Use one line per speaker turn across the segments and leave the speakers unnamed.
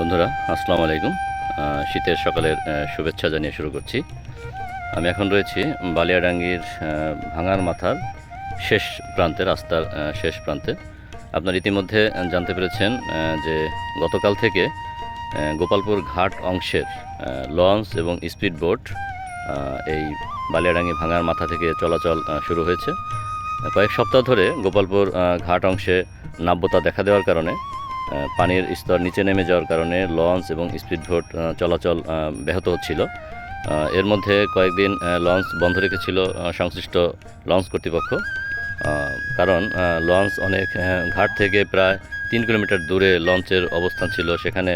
বন্ধুরা, আসসালামু আলাইকুম। শীতের সকালের শুভেচ্ছা জানিয়ে শুরু করছি। আমি এখন রয়েছি বালিয়াডাঙ্গির ভাঙার মাথার শেষ প্রান্তে, রাস্তার শেষ প্রান্তে। আপনার ইতিমধ্যে জানতে পেরেছেন যে গতকাল থেকে গোপালপুর ঘাট অংশের লঞ্চ এবং স্পিড বোট এই বালিয়াডাঙ্গি ভাঙার মাথা থেকে চলাচল শুরু হয়েছে। কয়েক সপ্তাহ ধরে গোপালপুর ঘাট অংশে নাব্যতা দেখা দেওয়ার কারণে পানির স্তর নিচে নেমে যাওয়ার কারণে লঞ্চ এবং স্পিড বোট আহ, চলাচল ব্যাহত হচ্ছিল। এর মধ্যে কয়েকদিন লঞ্চ বন্ধ রেখেছিল সংশ্লিষ্ট লঞ্চ কর্তৃপক্ষ। কারণ লঞ্চ অনেক ঘাট থেকে প্রায় তিন কিলোমিটার দূরে লঞ্চের অবস্থান ছিল। সেখানে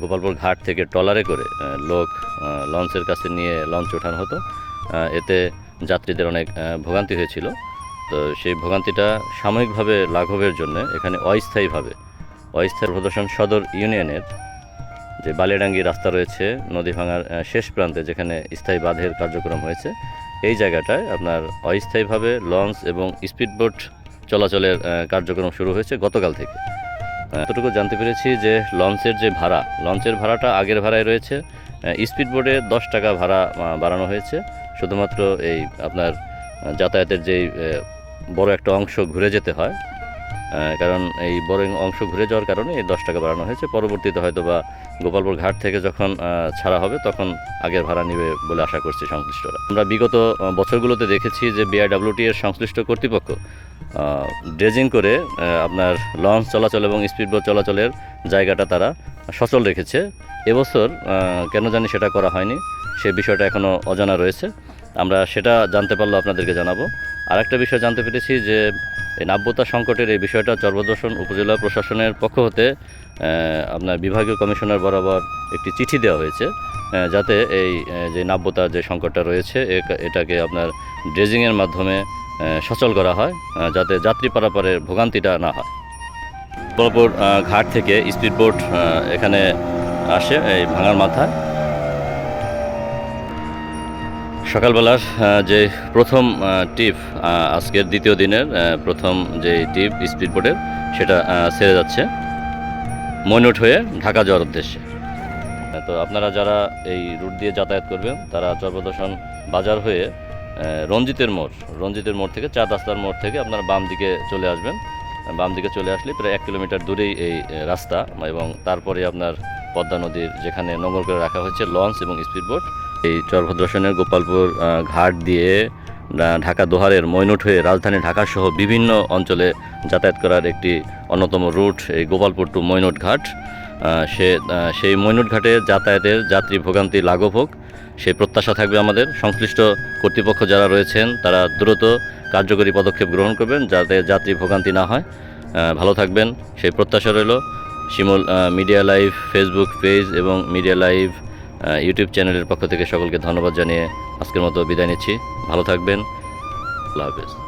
গোপালপুর ঘাট থেকে ট্রলারে করে লোক লঞ্চের কাছে নিয়ে লঞ্চ ওঠানো হতো। এতে যাত্রীদের অনেক ভোগান্তি হয়েছিল। তো সেই ভোগান্তিটা সাময়িকভাবে লাঘবের জন্য এখানে অস্থায়ীভাবে অস্থায়ী প্রদর্শন সদর ইউনিয়নের যে বালিডাঙ্গি রাস্তা রয়েছে, নদী ভাঙার শেষ প্রান্তে যেখানে স্থায়ী বাঁধের কার্যক্রম হয়েছে, এই জায়গাটায় আপনার অস্থায়ীভাবে লঞ্চ এবং স্পিডবোট চলাচলের কার্যক্রম শুরু হয়েছে গতকাল থেকে। এতটুকু জানতে পেরেছি যে লঞ্চের যে ভাড়া, লঞ্চের ভাড়াটা আগের ভাড়ায় রয়েছে স্পিডবোটে দশ টাকা ভাড়া বাড়ানো হয়েছে। শুধুমাত্র এই আপনার যাতায়াতের যেই বড় একটা অংশ ঘুরে যেতে হয় কারণ এই বোরিং অংশ ঘুরে যাওয়ার কারণে এই দশ টাকা বাড়ানো হয়েছে। পরবর্তীতে হয়তো বা গোপালপুর ঘাট থেকে যখন ছাড়া হবে, তখন আগের ভাড়া নেবে বলে আশা করছি সংশ্লিষ্টরা। আমরা বিগত বছরগুলোতে দেখেছি যে বিআইডাব্লিউটি এর সংশ্লিষ্ট কর্তৃপক্ষ ড্রেজিং করে আপনার লঞ্চ চলাচল এবং স্পিডবোট চলাচলের জায়গাটা তারা সচল রেখেছে। এবছর কেন জানি সেটা করা হয়নি, সে বিষয়টা এখনও অজানা রয়েছে। আমরা সেটা জানতে পারলে আপনাদেরকে জানাব। আর একটা বিষয় জানতে পেরেছি যে এই নাব্যতা সংকটের এই বিষয়টা চর্বদর্শন উপজেলা প্রশাসনের পক্ষ হতে আপনার বিভাগীয় কমিশনার বরাবর একটি চিঠি দেওয়া হয়েছে যাতে এই যে নাব্যতার যে সংকটটা রয়েছে এটাকে আপনার ড্রেজিংয়ের মাধ্যমে সচল করা হয় যাতে যাত্রী পারাপারের ভোগান্তিটা না হয়। বলপুর ঘাট থেকে স্পিড স্পিডবোট এখানে আসে এই ভাঙার মাথায়। সকালবেলার যে প্রথম টিপ আজকের দ্বিতীয় দিনের প্রথম যে টিপ স্পিডবোটের সেটা আহ, ছেড়ে যাচ্ছে। মৈনট হয়ে ঢাকা যাওয়ার উদ্দেশ্যে। তো আপনারা যারা এই রুট দিয়ে যাতায়াত করবেন তারা চরপ্রদর্শন বাজার হয়ে রঞ্জিতের মোড় রঞ্জিতের মোড় থেকে চার রাস্তার মোড় থেকে আপনারা বাম দিকে চলে আসবেন। বাম দিকে চলে আসলে প্রায় এক কিলোমিটার দূরেই এই রাস্তা এবং তারপরে আপনার পদ্মা নদীর যেখানে নোংর করে রাখা হয়েছে লঞ্চ এবং স্পিড স্পিডবোট এই চরভদ্রসনের গোপালপুর ঘাট দিয়ে ঢাকা দোহারের মৈনট হয়ে রাজধানী ঢাকা সহ বিভিন্ন অঞ্চলে যাতায়াত করার একটি অন্যতম রুট এই গোপালপুর টু মৈনট ঘাট। সে সেই মৈনট ঘাটে যাতায়াতের যাত্রী ভোগান্তি লাঘব হোক সেই প্রত্যাশা থাকবে আমাদের। সংশ্লিষ্ট কর্তৃপক্ষ যারা রয়েছেন, তারা দ্রুত কার্যকরী পদক্ষেপ গ্রহণ করবেন যাতে যাত্রী ভোগান্তি না হয়। ভালো থাকবেন। সেই প্রত্যাশা রইল। Shimul media live, Facebook page এবং মিডিয়া লাইভ ইউটিউব চ্যানেলের পক্ষ থেকে সকলকে ধন্যবাদ জানিয়ে আজকের মতো বিদায় নিচ্ছি। ভালো থাকবেন। আল্লাহ হাফেজ।